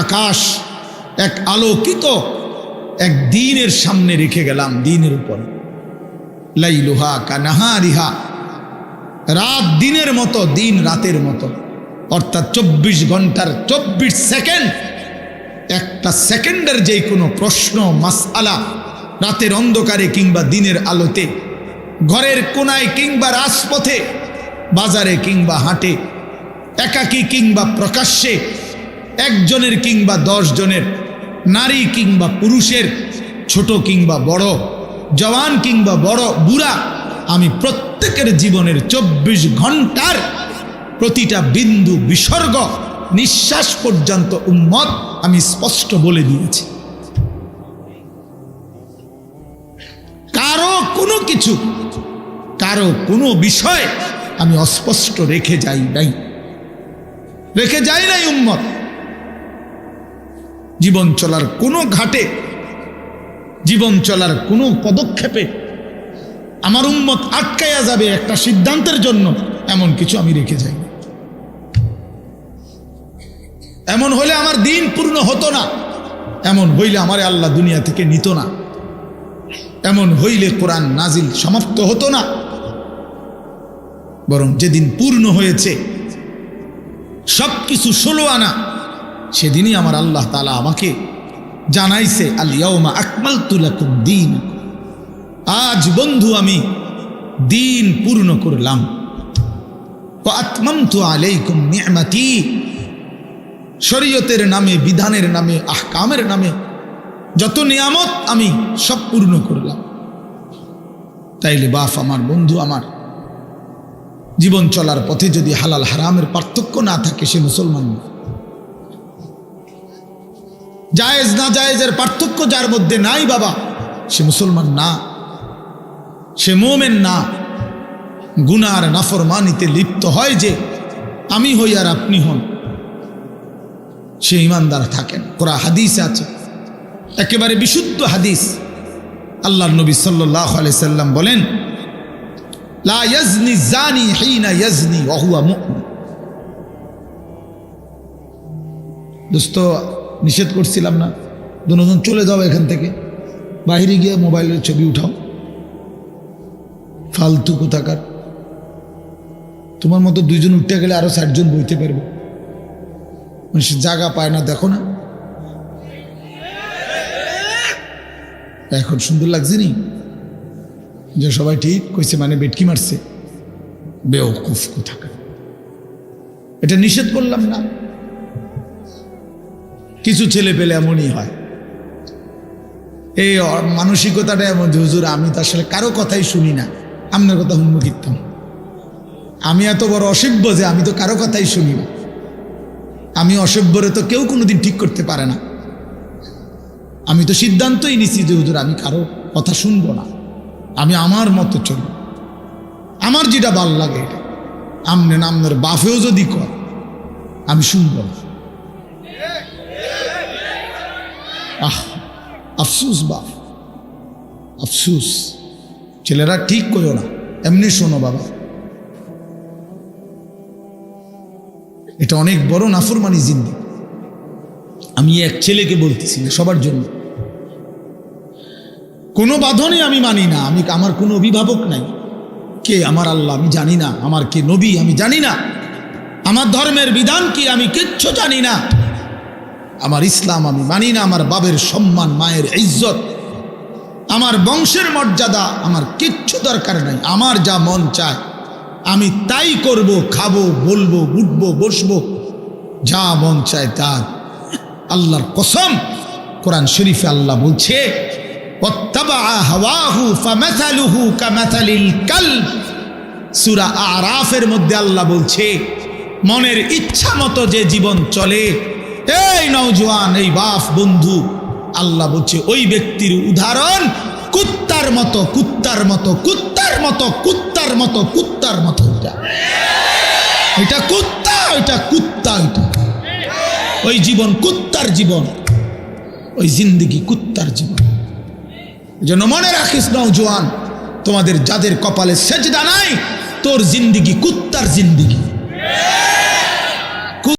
আকাশ এক আলোকিত এক দিনের সামনে রেখে গেলাম দিনের উপর। লাইলুহা কানাহারিহা রাত দিনের মতো, দিন রাতের মতো। অর্থাৎ চব্বিশ ঘণ্টার চব্বিশ সেকেন্ড। একটা সেকেন্ডের যে কোনো প্রশ্ন, মাসআলা রাতের অন্ধকারে কিংবা দিনের আলোতে, ঘরের কোনায় কিংবা রাজপথে, বাজারে কিংবা হাটে, একাকী কিংবা প্রকাশ্যে একজনের কিংবা দশ জনের নারী কিংবা পুরুষের, ছোট কিংবা বড়, জওয়ান কিংবা বড়, বুড়া, আমি প্রত্যেকের জীবনের চব্বিশ ঘণ্টার প্রতিটা বিন্দু বিসর্গ, নিঃশ্বাস পর্যন্ত উম্মত আমি স্পষ্ট বলে দিয়েছি। কারও কোনো কিছু, কারও কোনো বিষয় আমি অস্পষ্ট রেখে যাই নাই। রেখে যাই নাই উম্মত। জীবন চলার কোনো ঘাটে, জীবন চলার কোনো পদক্ষেপে আমার উম্মত আটকাইয়া যাবে একটা সিদ্ধান্তের জন্য, এমন কিছু আমি রেখে যাই এমন হলে আমার দিন পূর্ণ হতো না, এমন হইলে আমার আল্লাহ দুনিয়া থেকে নিত না, এমন হইলে কোরআন নাজিল সমাপ্ত হতো না। বরং যেদিন পূর্ণ হয়েছে সব কিছু ষোলো আনা সেদিনই আমার আল্লাহ তালা আমাকে জানাইছে আলিয়াউমা আকমাল তুলাকুম দিন আজ বন্ধু আমি দিন পূর্ণ করলাম। আত্মামতু আলাইকুম নিয়ামাতি শরীয়তের নামে, বিধানের নামে, আহকামের নামে যত নিয়ামত আমি সব পূর্ণ করলাম। তাইলে বাফ আমার, বন্ধু আমার, জীবন চলার পথে যদি হালাল হারামের পার্থক্য না থাকে সে মুসলমান না। জায়েজ না জায়েজের পার্থক্য যার মধ্যে নাই বাবা, সে মুসলমান না। সে মোমেন না। গুনার নাফরমানিতে লিপ্ত হয় যে, আমি হই আর আপনি হন। সে ইমানদার থাকেন। ওরা হাদিস আছে। একেবারে বিশুদ্ধ হাদিস। আল্লাহ নবী সাল্লাহ সাল্লাম বলেন জানি দোস্ত নিষেধ করছিলাম না। দুজন চলে যাও এখান থেকে। বাইরে গিয়ে মোবাইলের ছবি উঠাও। ফালতু কোথাকার। তোমার মতো দুইজন উঠতে গেলে আরও ষাটজন বইতে পারবে। মানুষ জায়গা পায় না, দেখো না। এখন সুন্দর লাগছে নি? যে সবাই ঠিক কইছে মানে বেটকি মারছে। বেওকুফ কোথাকার। এটা নিষেধ করলাম না। কিছু ছেলে পেলে এমনই হয়। এই মানসিকতাটা এমন হুজুর, আমি তো আসলে কারও কথাই শুনি না। আপনার কথা হুন্ম কীর্তন আমি এত বড় অসভ্য যে, আমি তো কারও কথাই শুনি না। আমি অসভ্যরে তো কেউ কোনোদিন ঠিক করতে পারে না। আমি তো সিদ্ধান্তই নিছি যে, হুজুর, আমি কারও কথা শুনব না। আমি আমার মতো চলব। আমার যেটা ভালো লাগে এটা। আমনে নামনের বাফেও যদি কর আমি শুনব না। আফসুস বাপ, আফসুস। ছেলেরা ঠিক করো না, এমনি শোনো বাবা। এটা অনেক বড় নাফরমানি জিন্দি। আমি এক ছেলেকে বলতেছি না সবার জন্য। কোনো বাঁধনই আমি মানি না, আমি আমার কোনো অভিভাবক নাই। কে আমার আল্লাহ আমি জানি না, আমার কে নবী আমি জানি না। আমার ধর্মের বিধান কি আমি কিচ্ছু জানি না। আমার ইসলাম আমি মানি না, আমার বাবের সম্মান, মায়ের ইজ্জত। আমার বংশের মর্যাদা আমার কিচ্ছু দরকার নাই, আমার যা মন চায়। আমি তাই করব, খাব, বলব, উঠবো, বসবো, যা মন চায় তা আল্লাহর কসম, কোরআন শরীফে আল্লাহ বলছে সুরা আরাফের মধ্যে আল্লাহ বলছে, মনের ইচ্ছা মতো যে জীবন চলে এই নওজোয়ান এই বাপ বন্ধু। আল্লাহ বলছে, ওই ব্যক্তির উদাহরণ, কুত্তার মতো কুত্তার মতো কুত্তার মতো কুত্তার মতো কুত্তার মতো। এটা কুত্তা ওইটা কুত্তা ওইটা ওই জীবন কুত্তার জীবন, ওই কুত্তার জীবন। যেন মনে রাখিস নওজোয়ান তোমাদের যাদের কপালে সেজদা নাই, তোর জিন্দিগি কুত্তার জিন্দিগি।